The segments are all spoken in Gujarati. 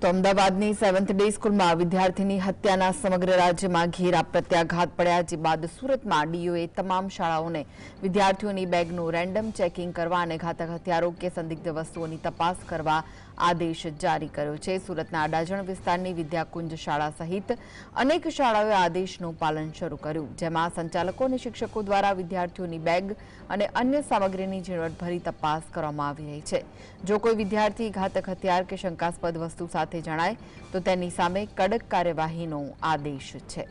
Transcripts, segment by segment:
તો અમદાવાદની સેવન્થ ડે સ્કૂલમાં વિદ્યાર્થીની હત્યાના સમગ્ર રાજ્યમાં ઘેરા પ્રત્યાઘાત પડ્યા, જે બાદ સુરતમાં ડીઓએ તમામ શાળાઓને વિદ્યાર્થીઓની બેગનું રેન્ડમ ચેકિંગ કરવા અને ઘાતક હથિયારો કે સંદિગ્ધ વસ્તુઓની તપાસ કરવા આદેશ જારી કર્યો છે. સુરતના અડાજણ વિસ્તારની વિદ્યાકુંજ શાળા સહિત અનેક શાળાઓએ આદેશનું પાલન શરૂ કર્યું, જેમાં સંચાલકો અને શિક્ષકો દ્વારા વિદ્યાર્થીઓની બેગ અને અન્ય સામગ્રીની ઝીણવટભરી તપાસ કરવામાં આવી રહી છે. જો કોઈ વિદ્યાર્થી ઘાતક હથિયાર કે શંકાસ્પદ વસ્તુ સાથે જણાય, તો તેની સામે કડક કાર્યવાહીનો આદેશ છે.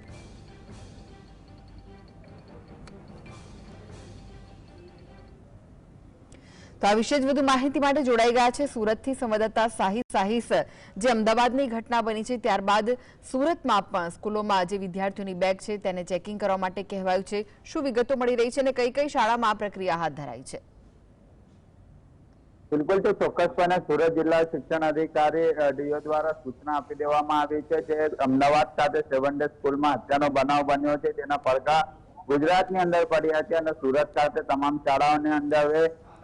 તો આ વિશે જ વધુ માહિતી માટે જોડાઈ ગયા છે સુરતથી સંવાદદાતા સાહિસ સાહિસ, જે અમદાવાદની ઘટના બની છે. ત્યારબાદ સુરતમાં પણ સ્કૂલોમાં જે વિદ્યાર્થીઓની બેગ છે તેને ચેકિંગ કરવા માટે કહેવાયું છે. શું વિગતો મળી રહી છે અને કઈ કઈ શાળામાં આ પ્રક્રિયા હાથ ધરાઈ છે? બિલકુલ, તો ચોક્કસપણે સુરત જિલ્લા શિક્ષણ અધિકારી ડીઓ દ્વારા સૂચના આપી દેવામાં આવી છે જે અમદાવાદ ખાતે સેવન ડે સ્કૂલમાં હત્યાનો બનાવ બન્યો છે. તેના પડઘા ગુજરાતની અંદર પડ્યા છે અને સુરત ખાતે તમામ શાળાઓની અંદર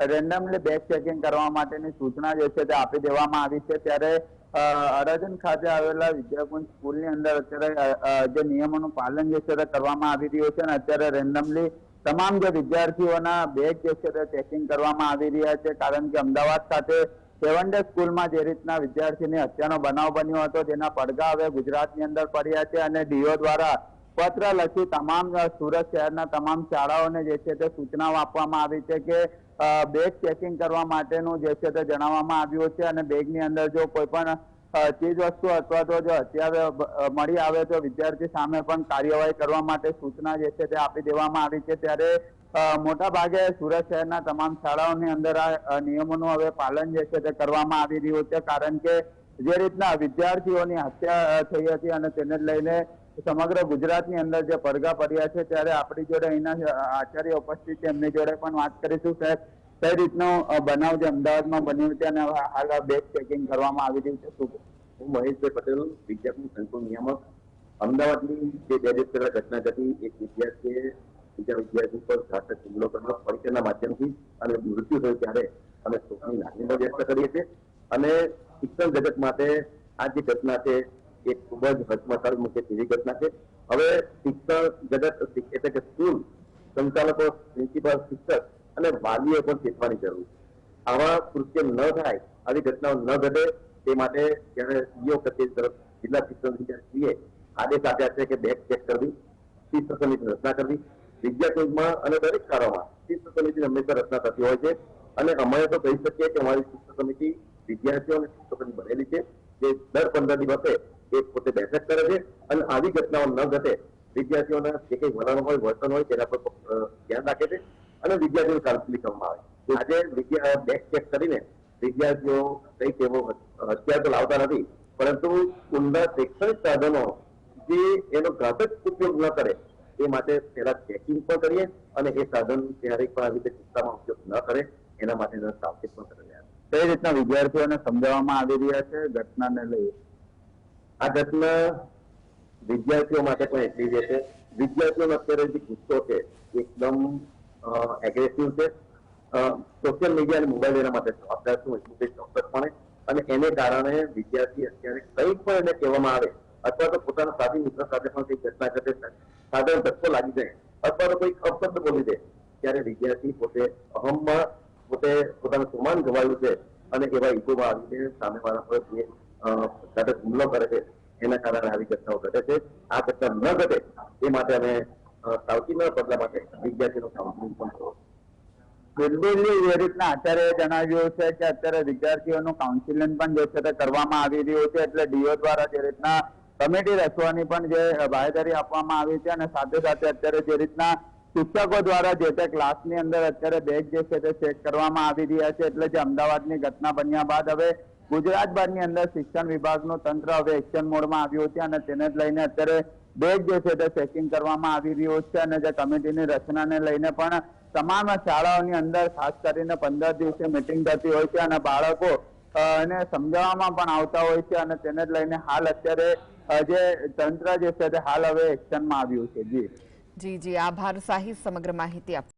રેન્ડમલી બેગ ચેકિંગ કરવા માટેની સૂચના જે છે તે આપી દેવામાં આવી છે. ત્યારે અરજન ખાતે આવેલા વિદ્યાકુંજ સ્કૂલની અંદર અત્યારે જે નિયમોનું પાલન જે છે તે કરવામાં આવી રહ્યું છે અને અત્યારે રેન્ડમલી તમામ જે વિદ્યાર્થીઓના બેગ જે છે તે ચેકિંગ કરવામાં આવી રહ્યા છે. કારણ કે અમદાવાદ ખાતે સેવન ડે સ્કૂલમાં જે રીતના વિદ્યાર્થીની હત્યાનો બનાવ બન્યો હતો, જેના પડઘા હવે ગુજરાતની અંદર પડ્યા છે અને ડીઓ દ્વારા પત્ર લખી તમામ સુરત શહેરના તમામ શાળાઓને જે છે તે સૂચનાઓ આપવામાં આવી છે કે બેગ ચેકિંગ કરવા માટેનું જે છે તે જણાવવામાં આવ્યું છે અને બેગની અંદર જો કોઈ પણ ચીજ વસ્તુ અથવા તો જો હત્યા મળી આવે તો વિદ્યાર્થી સામે પણ કાર્યવાહી કરવા માટે સૂચના જે છે તે આપી દેવામાં આવી છે. ત્યારે મોટા ભાગે સુરત શહેરના તમામ શાળાઓની અંદર આ નિયમોનું હવે પાલન જે છે તે કરવામાં આવી રહ્યું છે. કારણ કે જે રીતના વિદ્યાર્થીઓની હત્યા થઈ હતી અને તેને લઈને સમગ્ર ગુજરાતની અંદર જે પડઘા પડ્યા છે, ત્યારે આપણી જોડે અહીંના આચાર્ય ઉપસ્થિત છે. એમની જોડે પણ વાત કરીશું, સાહેબ. કઈ રીતનો બનાવ જે અમદાવાદમાં બન્યો છે અને હાલ બેગ ચેકિંગ કરવામાં આવી રહ્યું છે? શું હું મહેશભાઈ પટેલ વિદ્યાપીઠ સંકુલ નિયામક. અમદાવાદની જે બે દિવસ પહેલા ઘટના ઘટી, એક વિદ્યાર્થીએ બીજા વિદ્યાર્થી પર ઘાતક હુમલો કરવા પરિચયના માધ્યમથી અને મૃત્યુ થયું ત્યારે અમે શોકની લાગણીઓ વ્યક્ત કરીએ છીએ. અને શિક્ષણ જગત માટે આ જે ઘટના છે એ ખૂબ જ હચમચાવી મૂકે તેવી ઘટના છે. હવે શિક્ષણ જગત, એટલે કે સ્કૂલ સંચાલકો, પ્રિન્સિપાલ, શિક્ષક અને વાલીઓ પણ ચેતવાની જરૂર છે. આવા કૃત્ય ન થાય, આવી ઘટનાઓ ન ઘટે, તે માટે જ્યારે સીઓ કચેરી તરફ જિલ્લા શિક્ષણ અધિકારીએ આદેશ આપ્યા છે કે બેગ ચેક કરવી, શિસ્ત સમિતિની રચના કરવી. વિદ્યાકુંજમાં અને દરેક શાળામાં શિસ્ત સમિતિની હંમેશા રચના થતી હોય છે. અને અમે તો કહી શકીએ કે અમારી શિસ્ત સમિતિ વિદ્યાર્થીઓ અને શિક્ષકોની બનેલી છે. જે દર પંદર દિવસે એ પોતે બેઠક કરે છે અને આવી ઘટનાઓ ન ઘટે. વિદ્યાર્થીઓના જે કંઈ વલણ હોય વર્તન હોય તેના પર ધ્યાન રાખે છે અને વિદ્યાર્થીઓને કાઉન્સિલિંગ કરવામાં આવે આજે વિદ્યા બેક ચેક કરીને વિદ્યાર્થીઓ કઈ એવો હથિયાર તો લાવતા નથી, પરંતુ ઊંડા શૈક્ષણિક સાધનો જે એનો ઘાતક ઉપયોગ ન કરે, એ માટે પહેલા ચેકિંગ પણ કરીએ અને એ સાધન ક્યારેક પણ આવી રીતે કિસ્સામાં ઉપયોગ ન કરે, એના માટેના સાવચેત પણ કરી રહ્યા. કઈ રીતના વિદ્યાર્થીઓને સમજાવવામાં આવી રહ્યા છે? ઘટનાને લઈ આ ઘટના વિદ્યાર્થીઓ માટે પણ એટલી જ છે. વિદ્યાર્થીઓનો અત્યારે જે ગુસ્સો છે એકદમ એગ્રેસિવ છે. સોશિયલ મીડિયા અને મોબાઈલ એના માટે જવાબદાર છું એટલું તે ચોક્કસપણે અને એને કારણે વિદ્યાર્થી અત્યારે કંઈ પણ એને કહેવામાં આવે, અથવા તો પોતાના સાથી મિત્ર સાથે પણ કઈ ઘટના ઘટે સાધારણ ધક્કો લાગી જાય, અથવા તો કોઈ અપશબ્દ બોલી દે, ત્યારે વિદ્યાર્થી પોતે અહમમાં પોતે પોતાનું સમાન ગવાયું છે અને એવા ઈગોમાં આવીને સામેવાળા પર ઘાતક હુમલો કરે છે એના કારણે આવી ઘટનાઓ ઘટે છે. આ ઘટના ન ઘટે એ માટે અમે અ, સાવચેતીના પગલા માટે વિદ્યાર્થીનો કાઉન્સિલિંગ પણ જે રીતના આચાર્યએ જણાવ્યું છે કે અત્યારે વિદ્યાર્થીઓનું કાઉન્સિલિંગ પણ જે છે તે કરવામાં આવી રહ્યું છે એટલે ડીઓ દ્વારા જે રીતના કમિટી રચવાની પણ જે બાહેધરી આપવામાં આવી છે અને સાથે સાથે અત્યારે જે રીતના શિક્ષકો દ્વારા જે તે ક્લાસની અંદર અત્યારે બેગ જે છે તે ચેક કરવામાં આવી રહ્યા છે એટલે જે અમદાવાદની ઘટના બન્યા બાદ હવે ગુજરાતભરની અંદર શિક્ષણ વિભાગનું તંત્ર હવે એક્શન મોડમાં આવ્યું છે અને તેને જ લઈને અત્યારે બેગ જે છે તે ચેકિંગ કરવામાં આવી રહ્યું છે અને જે કમિટીની રચનાને લઈને પણ તમામ શાળાઓની અંદર ખાસ કરીને પંદર દિવસે મિટિંગ થતી હોય છે અને બાળકો એને સમજાવવામાં પણ આવતા હોય છે અને તેને જ લઈને હાલ અત્યારે જે તંત્ર જે છે તે હાલ હવે એક્શનમાં આવ્યું છે. જી. જી જી. આભાર. સાહિત સમગ્ર માહિતી આપ